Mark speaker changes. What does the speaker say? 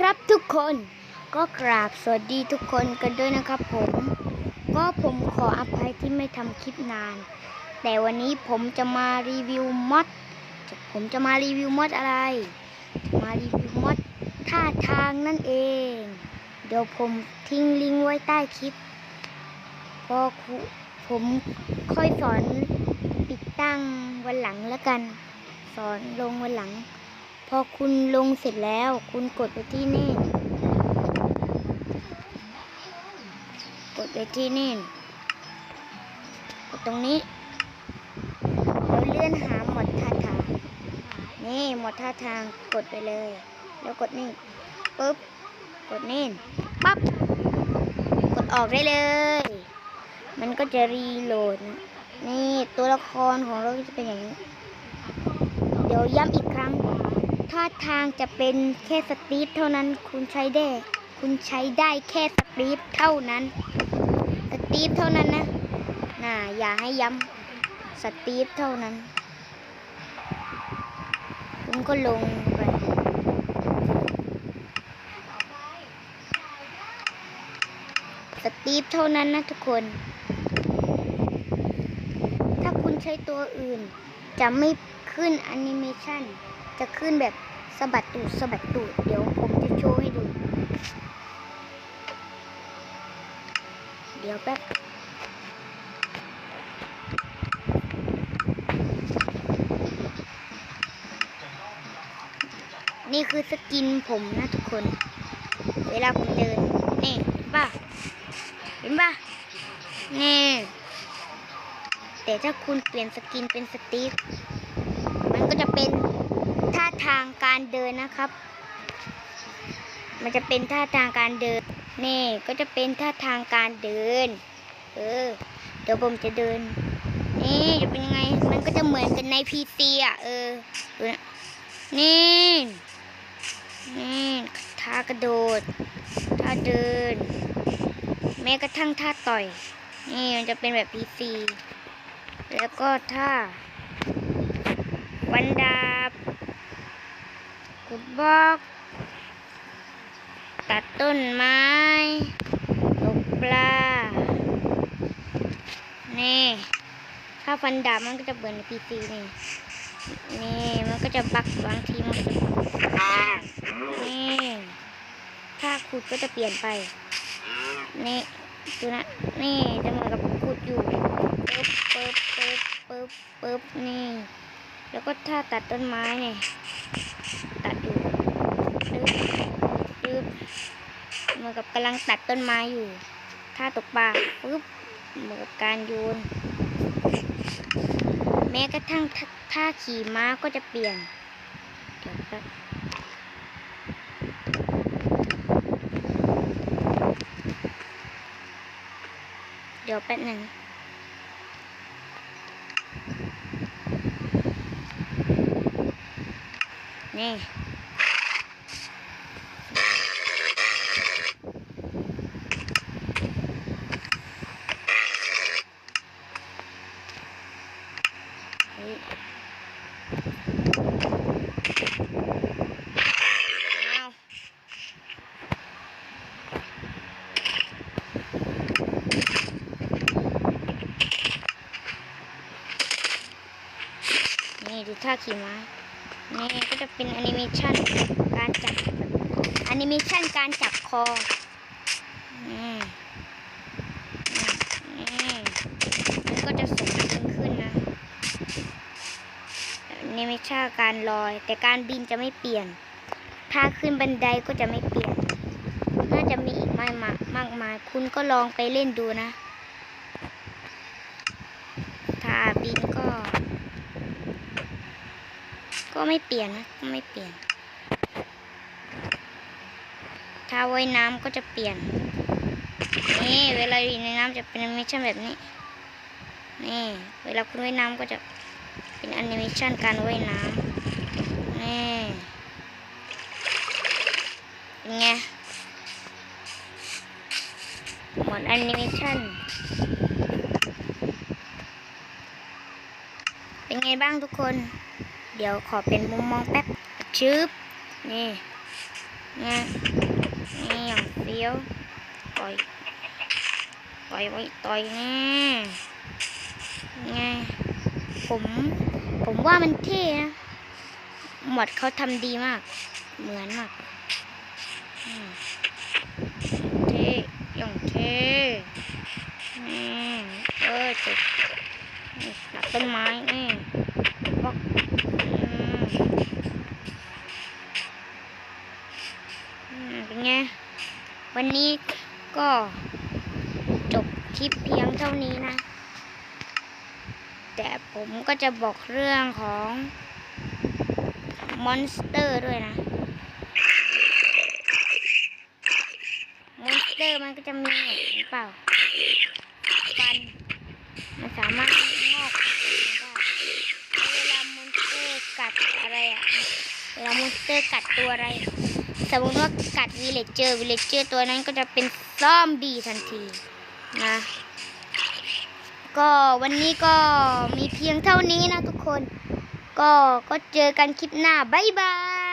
Speaker 1: ครับทุกคนก็กราบสวัสดีทุกคนกันด้วยนะครับผม ก็ผมขออภัยที่ไม่ทำคลิปนาน แต่วันนี้ผมจะมารีวิวมอดผมจะมารีวิวมอดอะไรมารีวิวมอดท่าทางนั่นเอง เดี๋ยวผมทิ้งลิงก์ไว้ใต้คลิปก็ครูผมค่อยสอนติดตั้งวันหลังแล้วกัน สอนลงวันหลัง พอคุณลงเสร็จแล้ว คุณกดไปที่นี่ กดไปที่นี่ กดตรงนี้ แล้วเลื่อนหาหมดท่าทาง นี่หมดท่าทางกดไปเลย แล้วกดนี่ปุ๊บ กดนี่ปั๊บ กดออกได้เลย มันก็จะรีโหลด นี่ตัวละครของเราจะเป็นอย่างนี้ เดี๋ยวย้ำอีกครั้ง ท่าทางจะเป็นแค่สตีฟเท่านั้นคุณใช้ได้ คุณใช้ได้แค่สตีฟเท่านั้น สตีฟเท่านั้นนะน่าอย่าให้ย้ำสตีฟเท่านั้น คุณก็ลงไปสตีฟเท่านั้นนะทุกคน ถ้าคุณใช้ตัวอื่นจะไม่ขึ้นแอนิเมชัน จะขึ้นแบบสะบัดตูดสะบัดตูด เดี๋ยวผมจะโชว์ให้ดู เดี๋ยวแป๊บนี่คือสกินผมนะทุกคน เวลาผมเดิน นี่เห็นป่ะ เห็นป่ะ นี่ แต่ถ้าคุณเปลี่ยนสกินเป็นสตีฟมันก็จะเป็น ทาทางการเดินนะครับ มันจะเป็นท่าทางการเดิน นี่ก็จะเป็นท่าทางการเดิน เออ เดี๋ยวผมจะเดิน นี่จะเป็นยังไง มันก็จะเหมือนกันในพีซีอะ เออดูนะนี่ นี่ท่ากระโดด ท่าเดิน แม้กระทั่งท่าต่อย นี่มันจะเป็นแบบพีซีแล้วก็ท่าวันดาบ กุดบอก ตัดต้นไม้ตกปลา นี่ ถ้าฟันดาบมันก็จะเบิร์นในพีซีนี่ นี่ มันก็จะบักบางทีมันก็จะนี่ถ้าขุดก็จะเปลี่ยนไป นี่ดูนะ นี่จะเหมือนกับขุดอยู่ปึ๊บปึ๊บปึ๊บปึ๊บปึ๊บนี่ แล้วก็ถ้าตัดต้นไม้เนี่ยตัดอยู่ปึ๊บปึ๊บเหมือนกับกำลังตัดต้นไม้อยู่ ถ้าตกปลาปึ๊บเหมือนกับการโยน แม้กระทั่งท่าท่าขี่ม้าก็จะเปลี่ยนเดี๋ยวแป๊บเดี๋ยวแป๊บหนึ่ง นี่เฮ้ยอ้าวนี่ดูท่าขี่ม้า นี่ก็จะเป็นแอนิเมชันการจับแอนิเมชันการจับคอนี่นี่มันก็จะสูงขึ้นขึ้นนะแอนิเมชันการลอย แต่การบินจะไม่เปลี่ยน ถ้าขึ้นบันไดก็จะไม่เปลี่ยน น่าจะมีอีกมากมากมาย คุณก็ลองไปเล่นดูนะ ถ้าบินก็ ก็ไม่เปลี่ยนนะก็ไม่เปลี่ยน ถ้าว่ายน้ำก็จะเปลี่ยน นี่เวลาอยู่ในน้ำจะเป็นแอนิเมชันแบบนี้ นี่ เวลาคุณว่ายน้ำก็จะเป็นแอนิเมชันการว่ายน้ำนี่เป็นไงเหมดแอนิเมชันเป็นไงบ้างทุกคน เดี๋ยวขอเป็นมุมมองแป๊บชึบนี่นี่นี่อย่างเฟี้ยวต่อยต่อยไว้ต่อยแน่ไงผมผมว่ามันเท่นะหมดเขาทำดีมาก เหมือนมากอืมเท่อย่างเท่นี่เออจุดนี่หลักต้นไม้นี่บล็อกอืมอืมเป็นไง วันนี้ก็จบคลิปเพียงเท่านี้นะ แต่ผมก็จะบอกเรื่องของมอนสเตอร์ด้วยนะ มอนสเตอร์มันก็จะมีเห็นเปล่าฟันมันสามารถงอกได้เวลามอนสเตอร์กัดอะไรอะเวลามอนสเตอร์กัดตัวอะไร สมมติว่ากัดวิเลจเจอร์วิเลจเจอร์ตัวนั้นก็จะเป็นซอมบี้ทันทีนะ ก็วันนี้ก็มีเพียงเท่านี้นะทุกคน ก็ก็เจอกันคลิปหน้า บ๊ายบาย